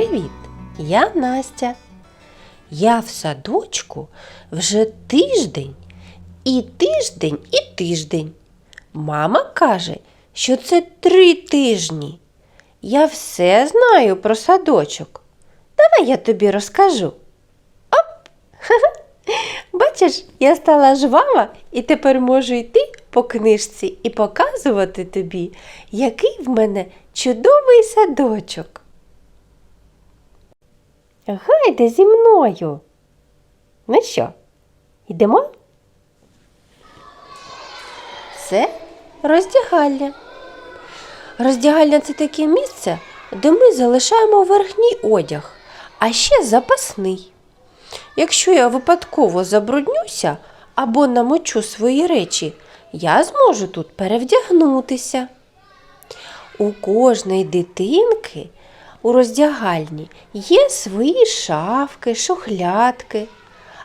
Привіт! Я Настя. Я в садочку вже тиждень, і тиждень, і тиждень. Мама каже, що це три тижні. Я все знаю про садочок. Давай я тобі розкажу. Оп! Бачиш, я стала жвава і тепер можу йти по книжці і показувати тобі, який в мене чудовий садочок. Гайде зі мною. Ну що, йдемо? Це роздягальня. Роздягальня це таке місце, де ми залишаємо верхній одяг, а ще запасний. Якщо я випадково забруднюся або намочу свої речі, я зможу тут перевдягнутися. У кожної дитинки у роздягальні є свої шафки, шухлядки,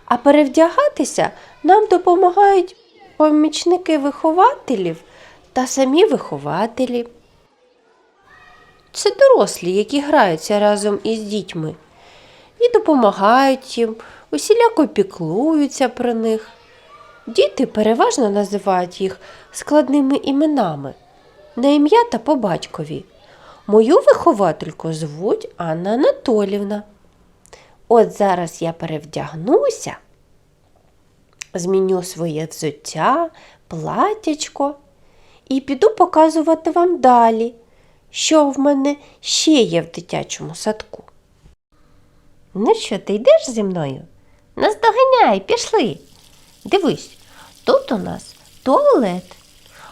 а перевдягатися нам допомагають помічники вихователів та самі вихователі. Це дорослі, які граються разом із дітьми і допомагають їм, усіляко піклуються про них. Діти переважно називають їх складними іменами на ім'я та по батькові. Мою виховательку звуть Анна Анатолівна. От зараз я перевдягнуся, зміню своє взуття, платячко і піду показувати вам далі, що в мене ще є в дитячому садку. Ну що, ти йдеш зі мною? Наздоганяй, пішли. Дивись, тут у нас туалет.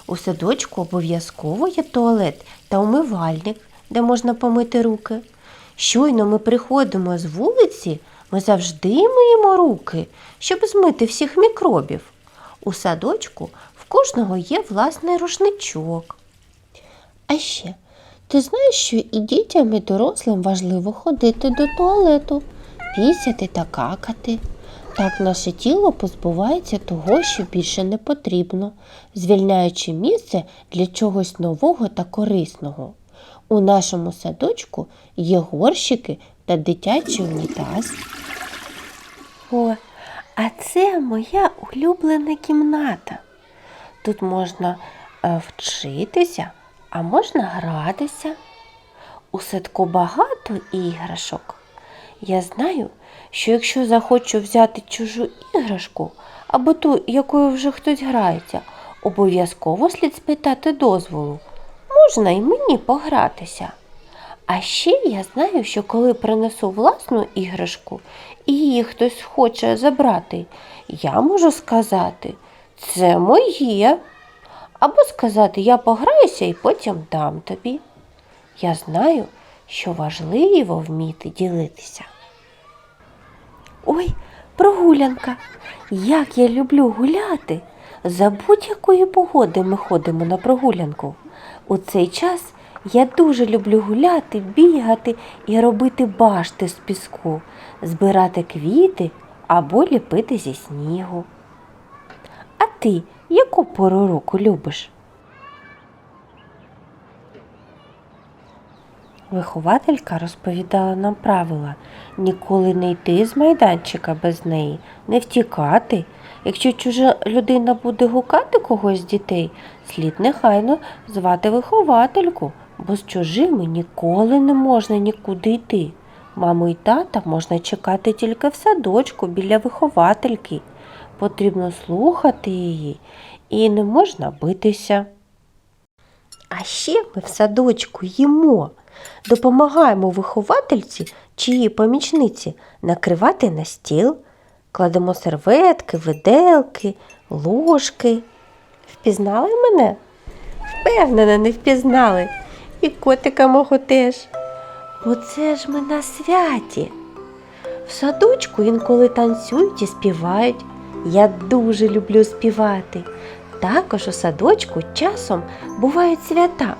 У садочку обов'язково є туалет та умивальник, де можна помити руки. Щойно ми приходимо з вулиці, ми завжди миємо руки, щоб змити всіх мікробів. У садочку в кожного є власний рушничок. А ще, ти знаєш, що і дітям, і дорослим важливо ходити до туалету, пісяти та какати. Так наше тіло позбувається того, що більше не потрібно, звільняючи місце для чогось нового та корисного. У нашому садочку є горщики та дитячий унітаз. О, а це моя улюблена кімната. Тут можна е, вчитися, а можна гратися. У садку багато іграшок. Я знаю, що якщо захочу взяти чужу іграшку або ту, якою вже хтось грається, обов'язково слід спитати дозволу. Можна і мені погратися. А ще я знаю, що коли принесу власну іграшку і її хтось хоче забрати, я можу сказати, це моє. Або сказати, я пограюся і потім дам тобі. Я знаю, що важливо вміти ділитися. Ой, прогулянка! Як я люблю гуляти! За будь-якої погоди ми ходимо на прогулянку. У цей час я дуже люблю гуляти, бігати і робити башти з піску, збирати квіти або ліпити зі снігу. А ти яку пору року любиш? Вихователька розповідала нам правила ніколи не йти з майданчика без неї, не втікати. Якщо чужа людина буде гукати когось з дітей, слід нехайно звати виховательку, бо з чужими ніколи не можна нікуди йти. Маму і тата можна чекати тільки в садочку біля виховательки. Потрібно слухати її і не можна битися. А ще ми в садочку їмо, допомагаємо виховательці чи помічниці накривати на стіл, кладемо серветки, виделки, ложки. Впізнали мене? Впевнена, не впізнали. І котика мого теж. Бо це ж ми на святі. В садочку інколи танцюють і співають. Я дуже люблю співати. Також у садочку часом бувають свята.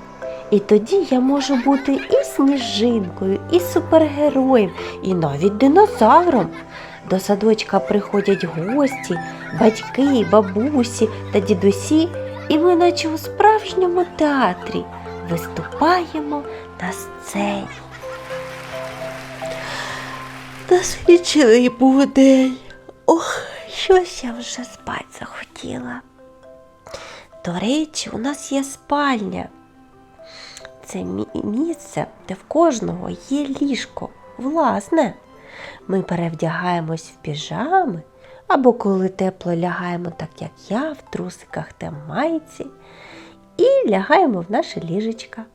І тоді я можу бути і сніжинкою, і супергероєм, і навіть динозавром. До садочка приходять гості, батьки, бабусі та дідусі, і ми, наче у справжньому театрі, виступаємо на сцені. Насвічений був день. Ох, щось я вже спать захотіла. До речі, у нас є спальня. Це місце, де в кожного є ліжко, власне. Ми перевдягаємось в піжами, або коли тепло лягаємо, так як я, в трусиках та майці, і лягаємо в наше ліжечка.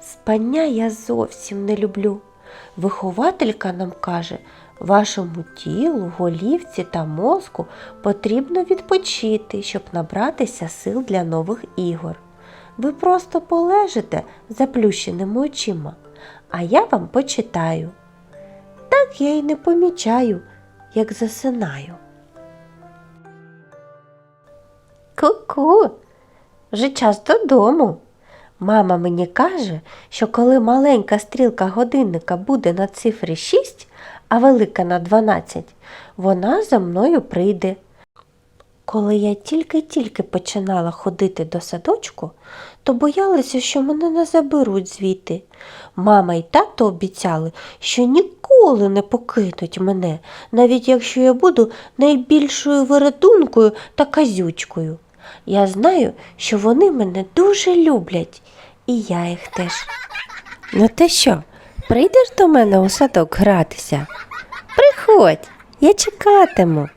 Спання я зовсім не люблю. Вихователька нам каже, вашому тілу, голівці та мозку потрібно відпочити, щоб набратися сил для нових ігор. Ви просто полежите заплющеними очима, а я вам почитаю. Так я й не помічаю, як засинаю. Ку-ку, вже час додому. Мама мені каже, що коли маленька стрілка годинника буде на цифрі 6, а велика на 12, вона за мною прийде. Коли я тільки-тільки починала ходити до садочку, то боялася, що мене не заберуть звідти. Мама і тато обіцяли, що ніколи не покинуть мене, навіть якщо я буду найбільшою вередункою та казючкою. Я знаю, що вони мене дуже люблять, і я їх теж. Ну ти що, прийдеш до мене у садок гратися? Приходь, я чекатиму.